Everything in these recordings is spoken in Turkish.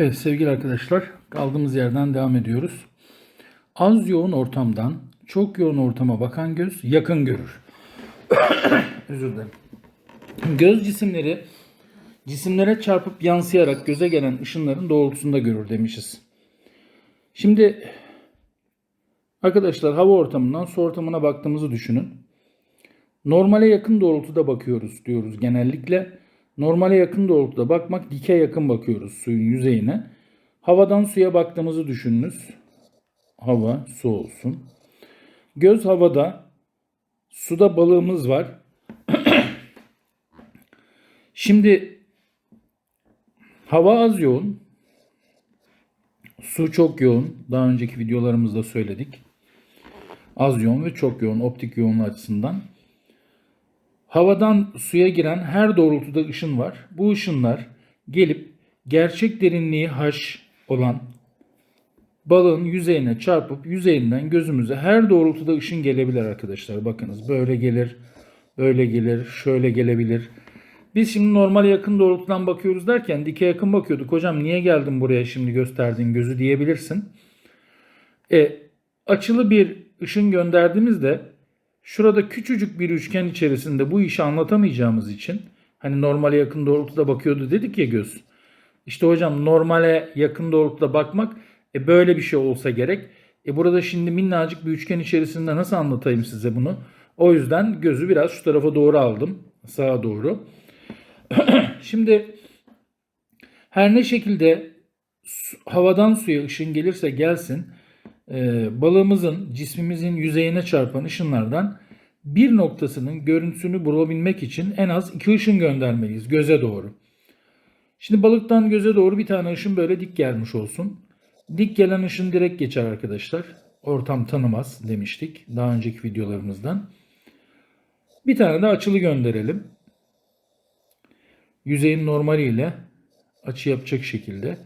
Evet sevgili arkadaşlar kaldığımız yerden devam ediyoruz. Az yoğun ortamdan çok yoğun ortama bakan göz yakın görür. Özür dilerim. Göz cisimleri cisimlere çarpıp yansıyarak göze gelen ışınların doğrultusunda görür demişiz. Şimdi arkadaşlar hava ortamından su ortamına baktığımızı düşünün. Normale yakın doğrultuda bakıyoruz diyoruz genellikle. Normale yakın doğrultuda bakmak dike yakın bakıyoruz suyun yüzeyine. Havadan suya baktığımızı düşününüz. Hava, su olsun. Göz havada, suda balığımız var. Şimdi hava az yoğun, su çok yoğun. Daha önceki videolarımızda söyledik. Az yoğun ve çok yoğun optik yoğunluğu açısından. Havadan suya giren her doğrultuda ışın var. Bu ışınlar gelip gerçek derinliği h olan balığın yüzeyine çarpıp yüzeyinden gözümüze her doğrultuda ışın gelebilir arkadaşlar. Bakınız böyle gelir, böyle gelir, şöyle gelebilir. Biz şimdi normal yakın doğrultudan bakıyoruz derken dike yakın bakıyorduk. Hocam niye geldin buraya şimdi gösterdiğin gözü diyebilirsin. E, açılı bir ışın gönderdiğimizde şurada küçücük bir üçgen içerisinde bu işi anlatamayacağımız için hani normale yakın doğrultuda bakıyordu dedik ya göz. İşte hocam normale yakın doğrultuda bakmak e, böyle bir şey olsa gerek. E burada şimdi minnacık bir üçgen içerisinde nasıl anlatayım size bunu? O yüzden gözü biraz şu tarafa doğru aldım. Sağa doğru. şimdi her ne şekilde su- havadan suya ışın gelirse gelsin e, balığımızın cismimizin yüzeyine çarpan ışınlardan bir noktasının görüntüsünü bulabilmek için en az iki ışın göndermeliyiz göze doğru. Şimdi balıktan göze doğru bir tane ışın böyle dik gelmiş olsun. Dik gelen ışın direkt geçer arkadaşlar. Ortam tanımaz demiştik daha önceki videolarımızdan. Bir tane de açılı gönderelim. Yüzeyin normaliyle açı yapacak şekilde.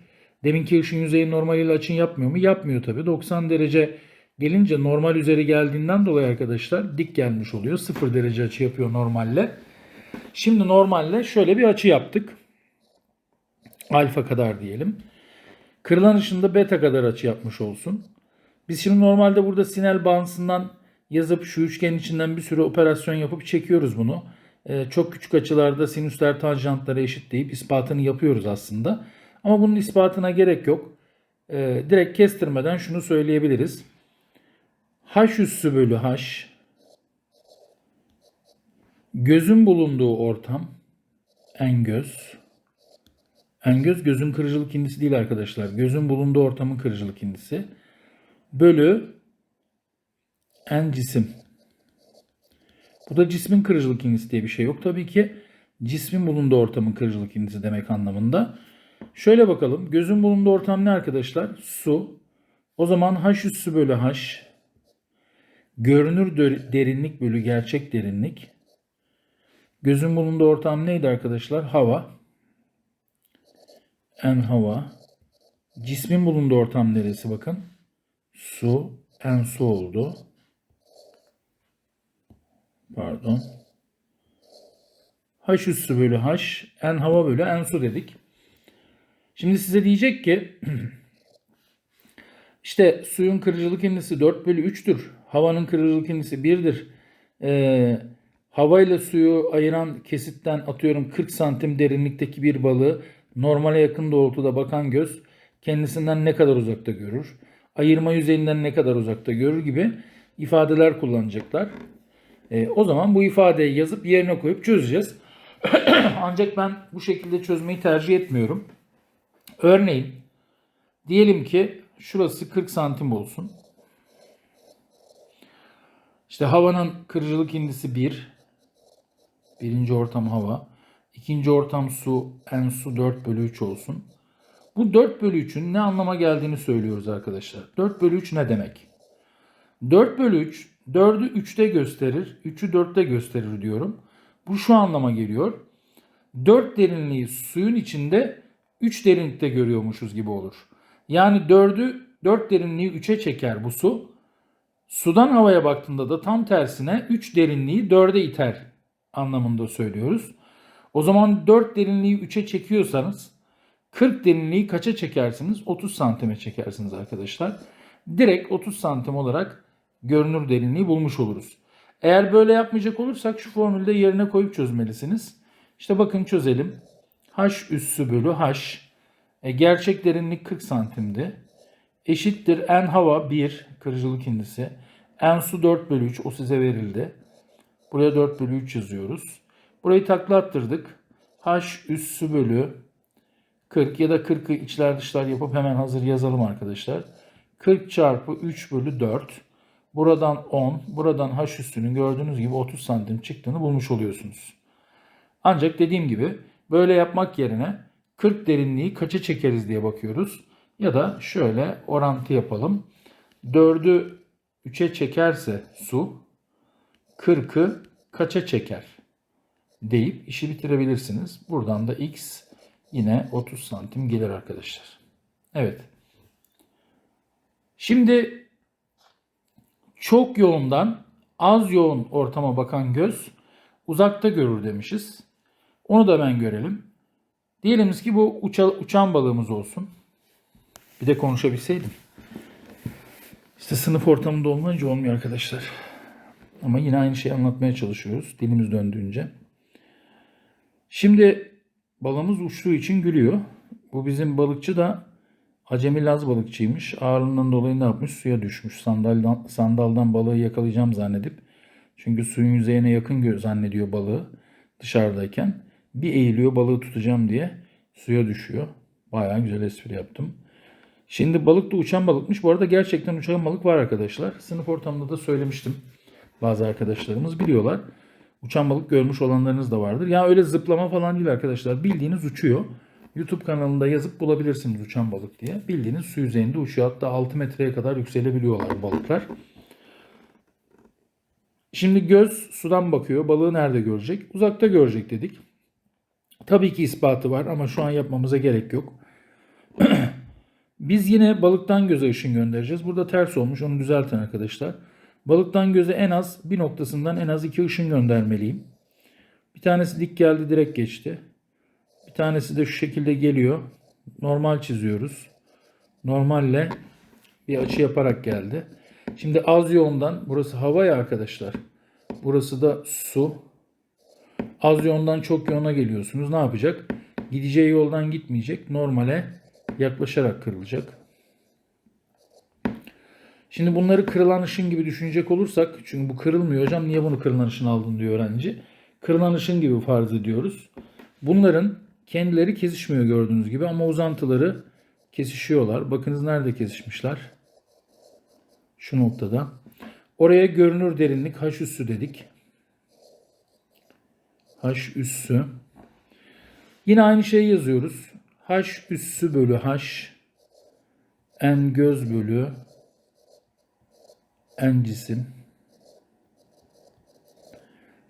Deminki ışın yüzeyin normaliyle açın yapmıyor mu? Yapmıyor tabii. 90 derece gelince normal üzeri geldiğinden dolayı arkadaşlar dik gelmiş oluyor. 0 derece açı yapıyor normalle. Şimdi normalle şöyle bir açı yaptık. Alfa kadar diyelim. Kırılan ışında beta kadar açı yapmış olsun. Biz şimdi normalde burada sinel bağıntısından yazıp şu üçgenin içinden bir sürü operasyon yapıp çekiyoruz bunu. Ee, çok küçük açılarda sinüsler tanjantlara eşitleyip ispatını yapıyoruz aslında. Ama bunun ispatına gerek yok. Ee, direkt kestirmeden şunu söyleyebiliriz. H üssü bölü H gözün bulunduğu ortam en göz en göz gözün kırıcılık indisi değil arkadaşlar. Gözün bulunduğu ortamın kırıcılık indisi. Bölü en cisim. Bu da cismin kırıcılık indisi diye bir şey yok. Tabii ki cismin bulunduğu ortamın kırıcılık indisi demek anlamında. Şöyle bakalım. Gözün bulunduğu ortam ne arkadaşlar? Su. O zaman H üssü bölü H. Görünür derinlik bölü gerçek derinlik. Gözün bulunduğu ortam neydi arkadaşlar? Hava. En hava. Cismin bulunduğu ortam neresi bakın? Su. En su oldu. Pardon. H üssü bölü H. En hava bölü en su dedik. Şimdi size diyecek ki işte suyun kırıcılık indisi 4 bölü 3'tür. Havanın kırıcılık indisi 1'dir. Ee, hava ile suyu ayıran kesitten atıyorum 40 santim derinlikteki bir balığı normale yakın doğrultuda bakan göz kendisinden ne kadar uzakta görür? Ayırma yüzeyinden ne kadar uzakta görür gibi ifadeler kullanacaklar. Ee, o zaman bu ifadeyi yazıp yerine koyup çözeceğiz. Ancak ben bu şekilde çözmeyi tercih etmiyorum. Örneğin diyelim ki şurası 40 santim olsun. İşte havanın kırıcılık indisi 1. Birinci ortam hava. İkinci ortam su. En su 4 bölü 3 olsun. Bu 4 bölü 3'ün ne anlama geldiğini söylüyoruz arkadaşlar. 4 bölü 3 ne demek? 4 bölü 3 4'ü 3'te gösterir, 3'ü 4'te gösterir diyorum. Bu şu anlama geliyor. 4 derinliği suyun içinde 3 derinlikte görüyormuşuz gibi olur. Yani 4'ü 4 derinliği 3'e çeker bu su. Sudan havaya baktığında da tam tersine 3 derinliği 4'e iter anlamında söylüyoruz. O zaman 4 derinliği 3'e çekiyorsanız 40 derinliği kaça çekersiniz? 30 santime çekersiniz arkadaşlar. Direkt 30 santim olarak görünür derinliği bulmuş oluruz. Eğer böyle yapmayacak olursak şu formülde yerine koyup çözmelisiniz. İşte bakın çözelim. H üssü bölü H. E, gerçek derinlik 40 santimdi. Eşittir n hava 1 kırıcılık indisi. N su 4 bölü 3 o size verildi. Buraya 4 bölü 3 yazıyoruz. Burayı takla attırdık. H üssü bölü 40 ya da 40'ı içler dışlar yapıp hemen hazır yazalım arkadaşlar. 40 çarpı 3 bölü 4. Buradan 10, buradan h üstünün gördüğünüz gibi 30 santim çıktığını bulmuş oluyorsunuz. Ancak dediğim gibi böyle yapmak yerine 40 derinliği kaça çekeriz diye bakıyoruz. Ya da şöyle orantı yapalım. 4'ü 3'e çekerse su 40'ı kaça çeker deyip işi bitirebilirsiniz. Buradan da x yine 30 santim gelir arkadaşlar. Evet. Şimdi çok yoğundan az yoğun ortama bakan göz uzakta görür demişiz. Onu da ben görelim. Diyelim ki bu uça, uçan balığımız olsun. Bir de konuşabilseydim. İşte sınıf ortamında olmayınca olmuyor arkadaşlar. Ama yine aynı şeyi anlatmaya çalışıyoruz dilimiz döndüğünce. Şimdi balığımız uçtuğu için gülüyor. Bu bizim balıkçı da acemi Laz balıkçıymış. Ağırlığından dolayı ne yapmış? Suya düşmüş. Sandaldan, sandaldan balığı yakalayacağım zannedip. Çünkü suyun yüzeyine yakın zannediyor balığı dışarıdayken. Bir eğiliyor balığı tutacağım diye suya düşüyor. Bayağı güzel espri yaptım. Şimdi balık da uçan balıkmış. Bu arada gerçekten uçan balık var arkadaşlar. Sınıf ortamında da söylemiştim. Bazı arkadaşlarımız biliyorlar. Uçan balık görmüş olanlarınız da vardır. Ya öyle zıplama falan değil arkadaşlar. Bildiğiniz uçuyor. YouTube kanalında yazıp bulabilirsiniz uçan balık diye. Bildiğiniz su yüzeyinde uçuyor. Hatta 6 metreye kadar yükselebiliyorlar balıklar. Şimdi göz sudan bakıyor. Balığı nerede görecek? Uzakta görecek dedik. Tabii ki ispatı var ama şu an yapmamıza gerek yok. Biz yine balıktan göze ışın göndereceğiz. Burada ters olmuş. Onu düzeltin arkadaşlar. Balıktan göze en az bir noktasından en az iki ışın göndermeliyim. Bir tanesi dik geldi direkt geçti. Bir tanesi de şu şekilde geliyor. Normal çiziyoruz. Normalle bir açı yaparak geldi. Şimdi az yoğundan burası hava ya arkadaşlar. Burası da su. Az yoğundan çok yoğuna geliyorsunuz. Ne yapacak? Gideceği yoldan gitmeyecek. Normale yaklaşarak kırılacak. Şimdi bunları kırılan ışın gibi düşünecek olursak, çünkü bu kırılmıyor hocam niye bunu kırılan ışın aldın diyor öğrenci. Kırılan ışın gibi farz ediyoruz. Bunların kendileri kesişmiyor gördüğünüz gibi ama uzantıları kesişiyorlar. Bakınız nerede kesişmişler? Şu noktada. Oraya görünür derinlik h üssü dedik. h üssü. Yine aynı şeyi yazıyoruz. h üssü bölü h n göz bölü en cisim.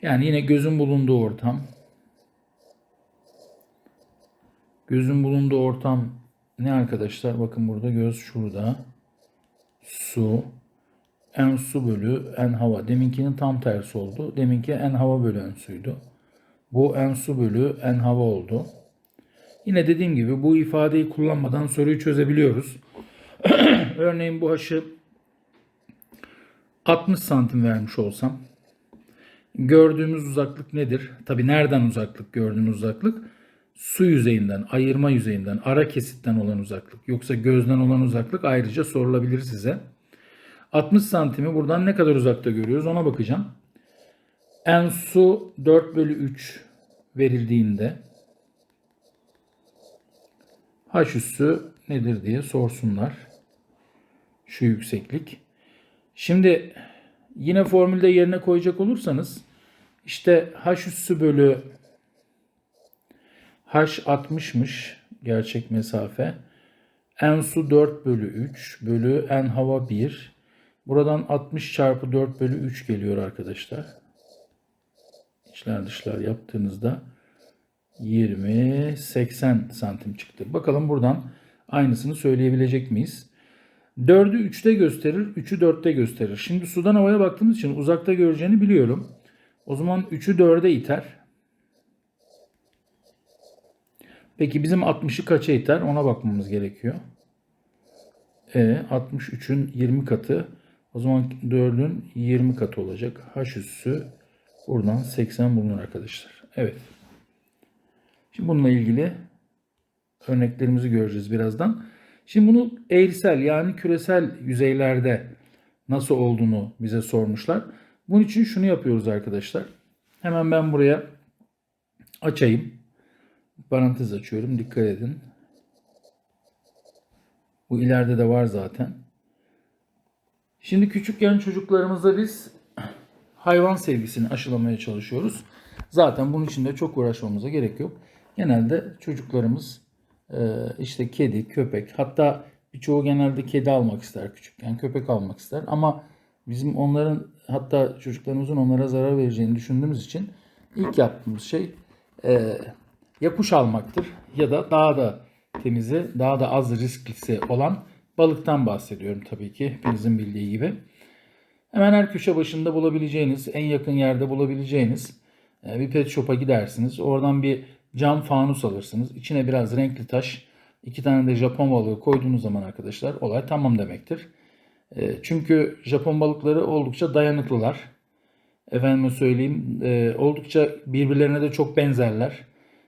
Yani yine gözün bulunduğu ortam. Gözün bulunduğu ortam ne arkadaşlar? Bakın burada göz şurada. Su. En su bölü en hava. Deminkinin tam tersi oldu. Deminki en hava bölü en suydu. Bu en su bölü en hava oldu. Yine dediğim gibi bu ifadeyi kullanmadan soruyu çözebiliyoruz. Örneğin bu haşı 60 santim vermiş olsam gördüğümüz uzaklık nedir? Tabi nereden uzaklık gördüğümüz uzaklık? Su yüzeyinden, ayırma yüzeyinden, ara kesitten olan uzaklık. Yoksa gözden olan uzaklık ayrıca sorulabilir size. 60 santimi buradan ne kadar uzakta görüyoruz ona bakacağım. En su 4 bölü 3 verildiğinde H üssü nedir diye sorsunlar. Şu yükseklik. Şimdi yine formülde yerine koyacak olursanız işte h üssü bölü h 60'mış gerçek mesafe. En su 4 bölü 3 bölü en hava 1. Buradan 60 çarpı 4 bölü 3 geliyor arkadaşlar. İçler dışlar yaptığınızda 20, 80 santim çıktı. Bakalım buradan aynısını söyleyebilecek miyiz? 4'ü 3'te gösterir, 3'ü 4'te gösterir. Şimdi sudan havaya baktığımız için uzakta göreceğini biliyorum. O zaman 3'ü 4'e iter. Peki bizim 60'ı kaça iter? Ona bakmamız gerekiyor. E 63'ün 20 katı. O zaman 4'ün 20 katı olacak. H üssü buradan 80 bulunur arkadaşlar. Evet. Şimdi bununla ilgili örneklerimizi göreceğiz birazdan. Şimdi bunu eğrisel yani küresel yüzeylerde nasıl olduğunu bize sormuşlar. Bunun için şunu yapıyoruz arkadaşlar. Hemen ben buraya açayım. Parantez açıyorum. Dikkat edin. Bu ileride de var zaten. Şimdi küçükken çocuklarımıza biz hayvan sevgisini aşılamaya çalışıyoruz. Zaten bunun için de çok uğraşmamıza gerek yok. Genelde çocuklarımız işte kedi, köpek hatta birçoğu genelde kedi almak ister küçükken, köpek almak ister. Ama bizim onların hatta çocuklarımızın onlara zarar vereceğini düşündüğümüz için ilk yaptığımız şey e, ya kuş almaktır ya da daha da temizi, daha da az risklisi olan balıktan bahsediyorum tabii ki hepinizin bildiği gibi. Hemen her köşe başında bulabileceğiniz, en yakın yerde bulabileceğiniz e, bir pet shop'a gidersiniz. Oradan bir cam fanus alırsınız. İçine biraz renkli taş, iki tane de Japon balığı koyduğunuz zaman arkadaşlar olay tamam demektir. E, Çünkü Japon balıkları oldukça dayanıklılar. Efendime söyleyeyim e, oldukça birbirlerine de çok benzerler.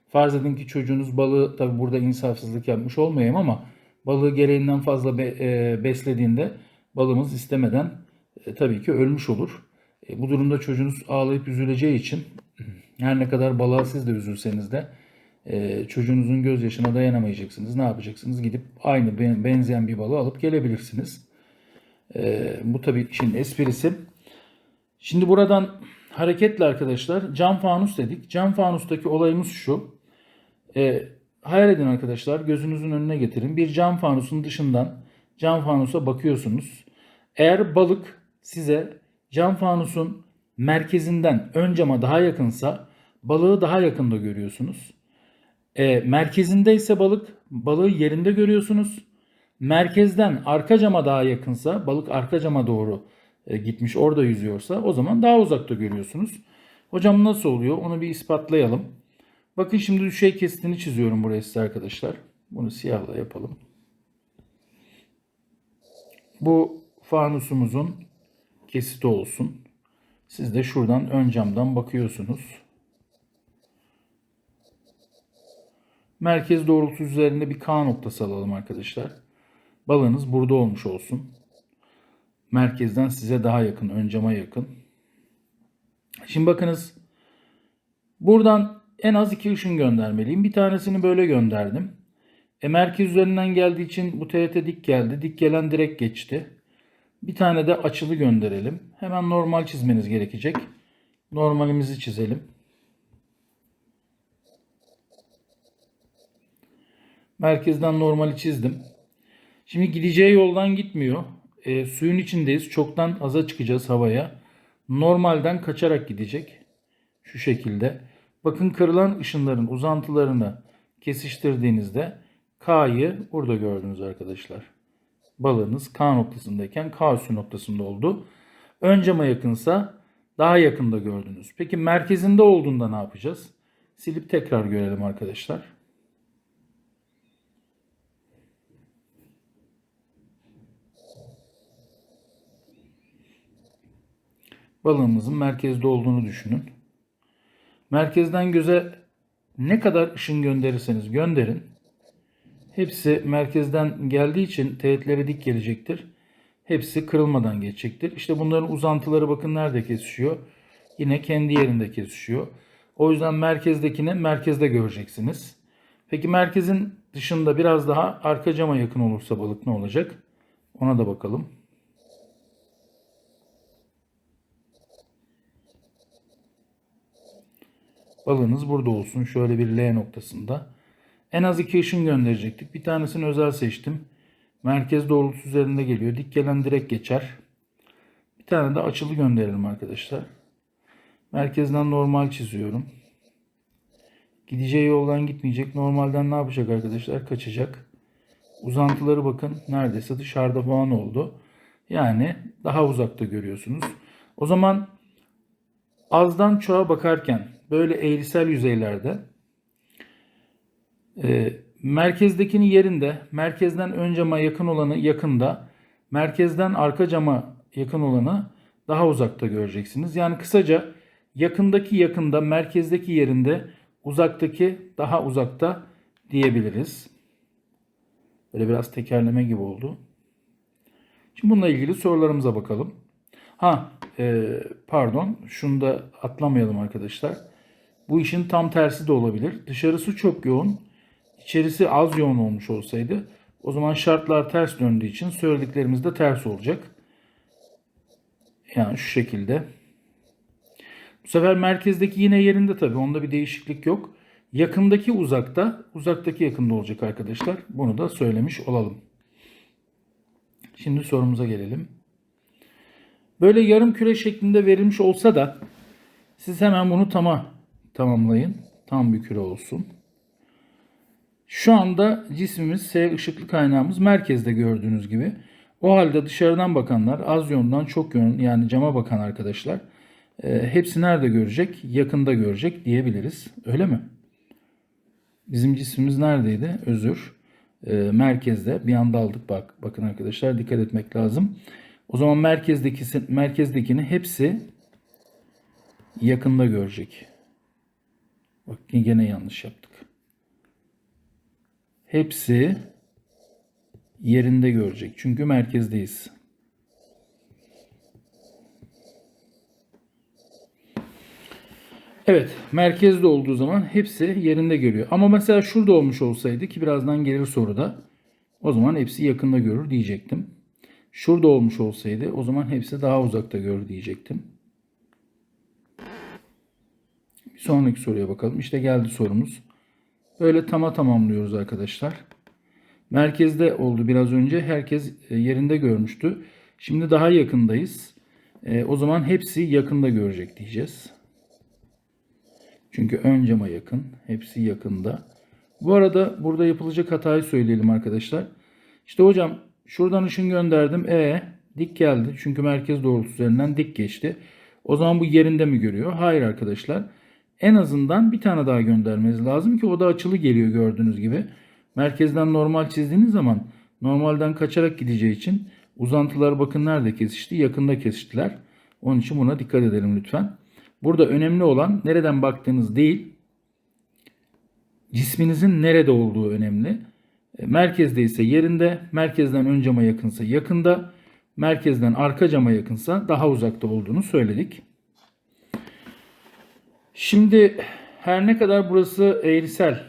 Farz edin ki çocuğunuz balığı tabi burada insafsızlık yapmış olmayayım ama balığı gereğinden fazla be- e, beslediğinde balığımız istemeden e, tabii ki ölmüş olur. E, bu durumda çocuğunuz ağlayıp üzüleceği için her ne kadar balığa siz de üzülseniz de e, çocuğunuzun gözyaşına dayanamayacaksınız. Ne yapacaksınız? Gidip aynı ben- benzeyen bir balığı alıp gelebilirsiniz. E, bu tabii işin esprisi. Şimdi buradan hareketle arkadaşlar cam fanus dedik. Cam fanustaki olayımız şu. E, hayal edin arkadaşlar gözünüzün önüne getirin. Bir cam fanusun dışından cam fanusa bakıyorsunuz. Eğer balık size cam fanusun merkezinden ön cama daha yakınsa balığı daha yakında görüyorsunuz. E, merkezinde ise balık balığı yerinde görüyorsunuz. Merkezden arka cama daha yakınsa balık arka cama doğru e, gitmiş orada yüzüyorsa o zaman daha uzakta görüyorsunuz. Hocam nasıl oluyor onu bir ispatlayalım. Bakın şimdi düşey kesitini çiziyorum buraya size arkadaşlar. Bunu siyahla yapalım. Bu fanusumuzun kesiti olsun. Siz de şuradan ön camdan bakıyorsunuz. Merkez doğrultusu üzerinde bir K noktası alalım arkadaşlar. Balığınız burada olmuş olsun. Merkezden size daha yakın, ön cama yakın. Şimdi bakınız. Buradan en az iki ışın göndermeliyim. Bir tanesini böyle gönderdim. E, merkez üzerinden geldiği için bu TRT dik geldi. Dik gelen direkt geçti. Bir tane de açılı gönderelim. Hemen normal çizmeniz gerekecek. Normalimizi çizelim. Merkezden normali çizdim. Şimdi gideceği yoldan gitmiyor. E, suyun içindeyiz. Çoktan aza çıkacağız havaya. Normalden kaçarak gidecek. Şu şekilde. Bakın kırılan ışınların uzantılarını kesiştirdiğinizde K'yı burada gördünüz arkadaşlar. Balığınız K noktasındayken K üssü noktasında oldu. Ön cama yakınsa daha yakında gördünüz. Peki merkezinde olduğunda ne yapacağız? Silip tekrar görelim arkadaşlar. balığımızın merkezde olduğunu düşünün. Merkezden göze ne kadar ışın gönderirseniz gönderin. Hepsi merkezden geldiği için teğetlere dik gelecektir. Hepsi kırılmadan geçecektir. İşte bunların uzantıları bakın nerede kesişiyor. Yine kendi yerinde kesişiyor. O yüzden merkezdekini merkezde göreceksiniz. Peki merkezin dışında biraz daha arka cama yakın olursa balık ne olacak? Ona da bakalım. balığınız burada olsun. Şöyle bir L noktasında. En az iki ışın gönderecektik. Bir tanesini özel seçtim. Merkez doğrultusu üzerinde geliyor. Dik gelen direkt geçer. Bir tane de açılı gönderelim arkadaşlar. Merkezden normal çiziyorum. Gideceği yoldan gitmeyecek. Normalden ne yapacak arkadaşlar? Kaçacak. Uzantıları bakın neredeyse dışarıda falan oldu. Yani daha uzakta görüyorsunuz. O zaman azdan çoğa bakarken böyle eğrisel yüzeylerde e, merkezdekini yerinde, merkezden ön cama yakın olanı yakında, merkezden arka cama yakın olanı daha uzakta göreceksiniz. Yani kısaca yakındaki yakında, merkezdeki yerinde, uzaktaki daha uzakta diyebiliriz. Böyle biraz tekerleme gibi oldu. Şimdi bununla ilgili sorularımıza bakalım. Ha, e, pardon, şunu da atlamayalım arkadaşlar. Bu işin tam tersi de olabilir. Dışarısı çok yoğun, içerisi az yoğun olmuş olsaydı o zaman şartlar ters döndüğü için söylediklerimiz de ters olacak. Yani şu şekilde. Bu sefer merkezdeki yine yerinde tabii. Onda bir değişiklik yok. Yakındaki uzakta, uzaktaki yakında olacak arkadaşlar. Bunu da söylemiş olalım. Şimdi sorumuza gelelim. Böyle yarım küre şeklinde verilmiş olsa da siz hemen bunu tama tamamlayın. Tam bir küre olsun. Şu anda cismimiz S ışıklı kaynağımız merkezde gördüğünüz gibi. O halde dışarıdan bakanlar az yöndan çok yön yani cama bakan arkadaşlar e, hepsi nerede görecek? Yakında görecek diyebiliriz. Öyle mi? Bizim cismimiz neredeydi? Özür. E, merkezde. Bir anda aldık bak. Bakın arkadaşlar dikkat etmek lazım. O zaman merkezdeki merkezdekini hepsi yakında görecek. Bak yine yanlış yaptık. Hepsi yerinde görecek. Çünkü merkezdeyiz. Evet, merkezde olduğu zaman hepsi yerinde görüyor. Ama mesela şurada olmuş olsaydı ki birazdan gelir soruda. O zaman hepsi yakında görür diyecektim. Şurada olmuş olsaydı o zaman hepsi daha uzakta görür diyecektim. Bir sonraki soruya bakalım. İşte geldi sorumuz. Böyle tama tamamlıyoruz arkadaşlar. Merkezde oldu biraz önce. Herkes e, yerinde görmüştü. Şimdi daha yakındayız. E, o zaman hepsi yakında görecek diyeceğiz. Çünkü ön cama yakın. Hepsi yakında. Bu arada burada yapılacak hatayı söyleyelim arkadaşlar. İşte hocam şuradan ışın gönderdim. E dik geldi. Çünkü merkez doğrultusu üzerinden dik geçti. O zaman bu yerinde mi görüyor? Hayır arkadaşlar. En azından bir tane daha göndermeniz lazım ki o da açılı geliyor gördüğünüz gibi. Merkezden normal çizdiğiniz zaman normalden kaçarak gideceği için uzantılar bakın nerede kesişti? Yakında kesiştiler. Onun için buna dikkat edelim lütfen. Burada önemli olan nereden baktığınız değil, cisminizin nerede olduğu önemli. E, merkezde ise yerinde, merkezden ön cama yakınsa yakında, merkezden arka cama yakınsa daha uzakta olduğunu söyledik. Şimdi her ne kadar burası eğrisel,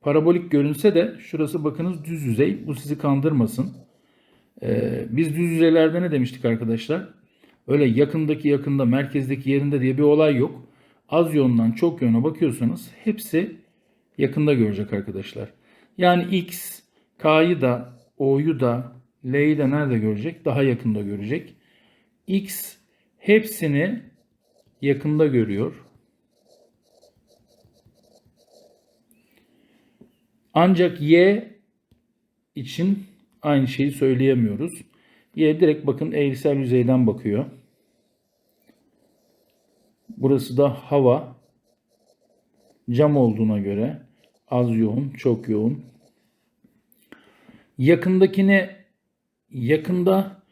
parabolik görünse de şurası bakınız düz yüzey. Bu sizi kandırmasın. Ee, biz düz yüzeylerde ne demiştik arkadaşlar? Öyle yakındaki yakında, merkezdeki yerinde diye bir olay yok. Az yönden çok yöne bakıyorsanız hepsi yakında görecek arkadaşlar. Yani X, K'yı da, O'yu da, L'yi de nerede görecek? Daha yakında görecek. X hepsini yakında görüyor. Ancak Y için aynı şeyi söyleyemiyoruz. Y direkt bakın eğrisel yüzeyden bakıyor. Burası da hava. Cam olduğuna göre az yoğun, çok yoğun. Yakındakini yakında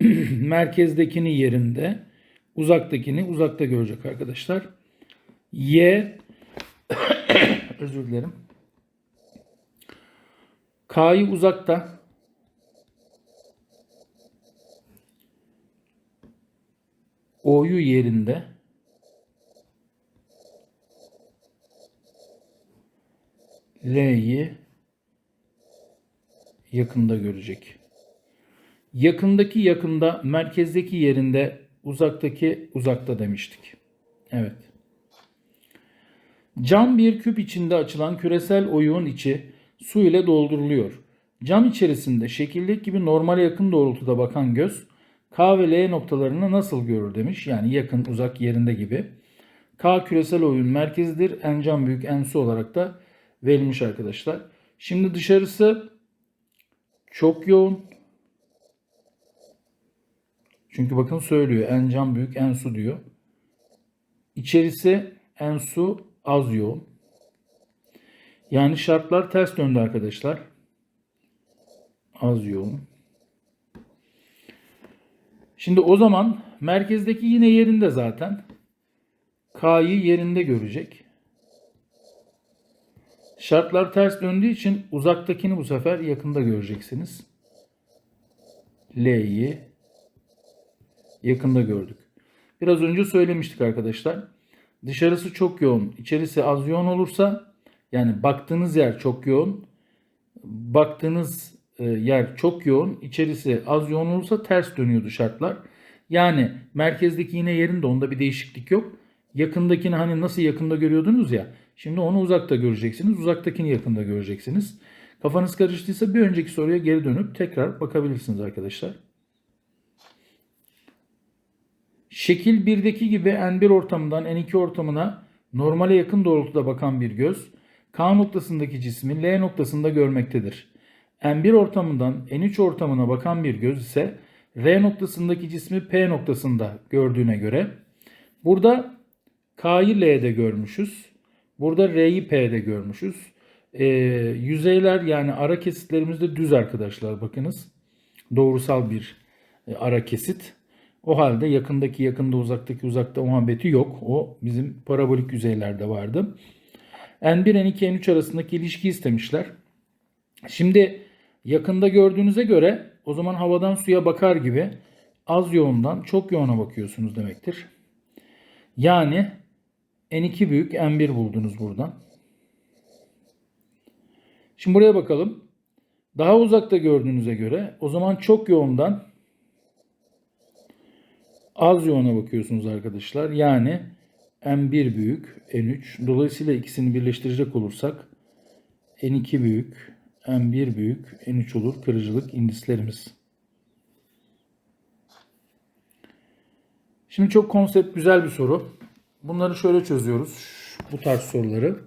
merkezdekini yerinde, uzaktakini uzakta görecek arkadaşlar. Y özür dilerim. K'yı uzakta. O'yu yerinde. L'yi yakında görecek. Yakındaki yakında, merkezdeki yerinde, uzaktaki uzakta demiştik. Evet. Cam bir küp içinde açılan küresel oyuğun içi su ile dolduruluyor. Cam içerisinde şekildeki gibi normale yakın doğrultuda bakan göz K ve L noktalarını nasıl görür demiş. Yani yakın, uzak, yerinde gibi. K küresel oyun merkezidir. En cam büyük, en su olarak da verilmiş arkadaşlar. Şimdi dışarısı çok yoğun. Çünkü bakın söylüyor. En cam büyük, en su diyor. İçerisi en su az yoğun. Yani şartlar ters döndü arkadaşlar. Az yoğun. Şimdi o zaman merkezdeki yine yerinde zaten. K'yı yerinde görecek. Şartlar ters döndüğü için uzaktakini bu sefer yakında göreceksiniz. L'yi yakında gördük. Biraz önce söylemiştik arkadaşlar. Dışarısı çok yoğun, içerisi az yoğun olursa yani baktığınız yer çok yoğun, baktığınız e, yer çok yoğun, içerisi az yoğun olursa ters dönüyordu şartlar. Yani merkezdeki yine yerinde onda bir değişiklik yok. Yakındakini hani nasıl yakında görüyordunuz ya. Şimdi onu uzakta göreceksiniz. Uzaktakini yakında göreceksiniz. Kafanız karıştıysa bir önceki soruya geri dönüp tekrar bakabilirsiniz arkadaşlar. Şekil 1'deki gibi N1 ortamından N2 ortamına normale yakın doğrultuda bakan bir göz K noktasındaki cismi L noktasında görmektedir. N1 ortamından N3 ortamına bakan bir göz ise R noktasındaki cismi P noktasında gördüğüne göre burada K'yı L'de görmüşüz. Burada R'yi P'de görmüşüz. Ee, yüzeyler yani ara kesitlerimiz de düz arkadaşlar bakınız. Doğrusal bir e, ara kesit. O halde yakındaki yakında uzaktaki uzakta muhabbeti yok. O bizim parabolik yüzeylerde vardı. N1 N2 N3 arasındaki ilişki istemişler. Şimdi yakında gördüğünüze göre o zaman havadan suya bakar gibi az yoğundan çok yoğuna bakıyorsunuz demektir. Yani N2 büyük N1 buldunuz buradan. Şimdi buraya bakalım. Daha uzakta gördüğünüze göre o zaman çok yoğundan az yoğuna bakıyorsunuz arkadaşlar. Yani N1 büyük N3. Dolayısıyla ikisini birleştirecek olursak N2 büyük N1 büyük N3 olur kırıcılık indislerimiz. Şimdi çok konsept güzel bir soru. Bunları şöyle çözüyoruz. Bu tarz soruları.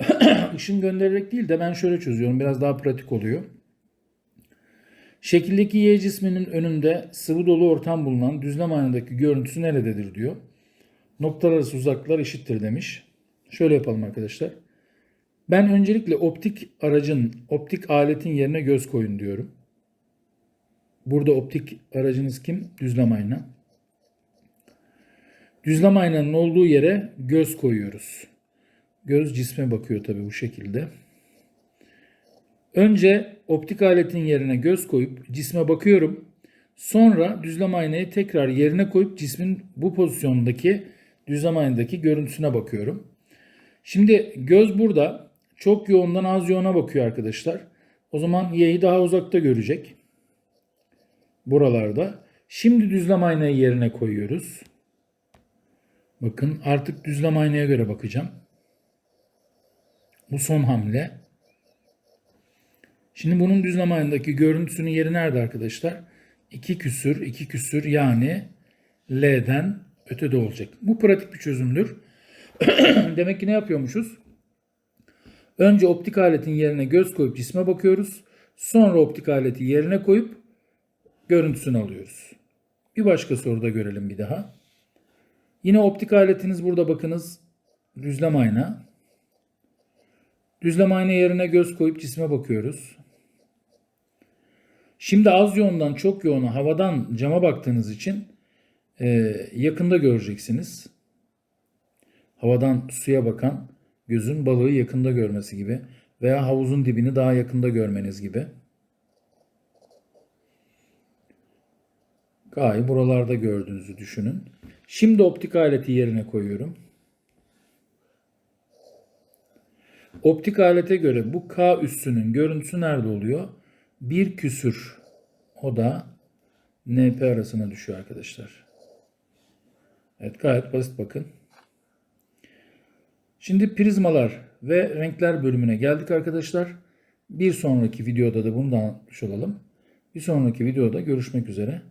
Işın göndererek değil de ben şöyle çözüyorum. Biraz daha pratik oluyor. Şekildeki Y cisminin önünde sıvı dolu ortam bulunan düzlem aynadaki görüntüsü nerededir diyor. Noktalar arası uzaklıklar eşittir demiş. Şöyle yapalım arkadaşlar. Ben öncelikle optik aracın, optik aletin yerine göz koyun diyorum. Burada optik aracınız kim? Düzlem ayna. Düzlem aynanın olduğu yere göz koyuyoruz. Göz cisme bakıyor tabii bu şekilde. Önce optik aletin yerine göz koyup cisme bakıyorum. Sonra düzlem aynayı tekrar yerine koyup cismin bu pozisyondaki düzlem aynadaki görüntüsüne bakıyorum. Şimdi göz burada çok yoğundan az yoğuna bakıyor arkadaşlar. O zaman y'yi daha uzakta görecek. Buralarda. Şimdi düzlem aynayı yerine koyuyoruz. Bakın artık düzlem aynaya göre bakacağım. Bu son hamle. Şimdi bunun düzlem aynadaki görüntüsünün yeri nerede arkadaşlar? 2 küsür, 2 küsür yani L'den ötede olacak. Bu pratik bir çözümdür. Demek ki ne yapıyormuşuz? Önce optik aletin yerine göz koyup cisme bakıyoruz. Sonra optik aleti yerine koyup görüntüsünü alıyoruz. Bir başka soruda görelim bir daha. Yine optik aletiniz burada bakınız. Düzlem ayna. Düzlem ayna yerine göz koyup cisme bakıyoruz. Şimdi az yoğundan çok yoğuna havadan cama baktığınız için e, yakında göreceksiniz. Havadan suya bakan gözün balığı yakında görmesi gibi veya havuzun dibini daha yakında görmeniz gibi. K'yı buralarda gördüğünüzü düşünün. Şimdi optik aleti yerine koyuyorum. Optik alete göre bu K üssünün görüntüsü nerede oluyor? Bir küsür. O da NP arasına düşüyor arkadaşlar. Evet gayet basit bakın. Şimdi prizmalar ve renkler bölümüne geldik arkadaşlar. Bir sonraki videoda da bunu da anlatmış olalım. Bir sonraki videoda görüşmek üzere.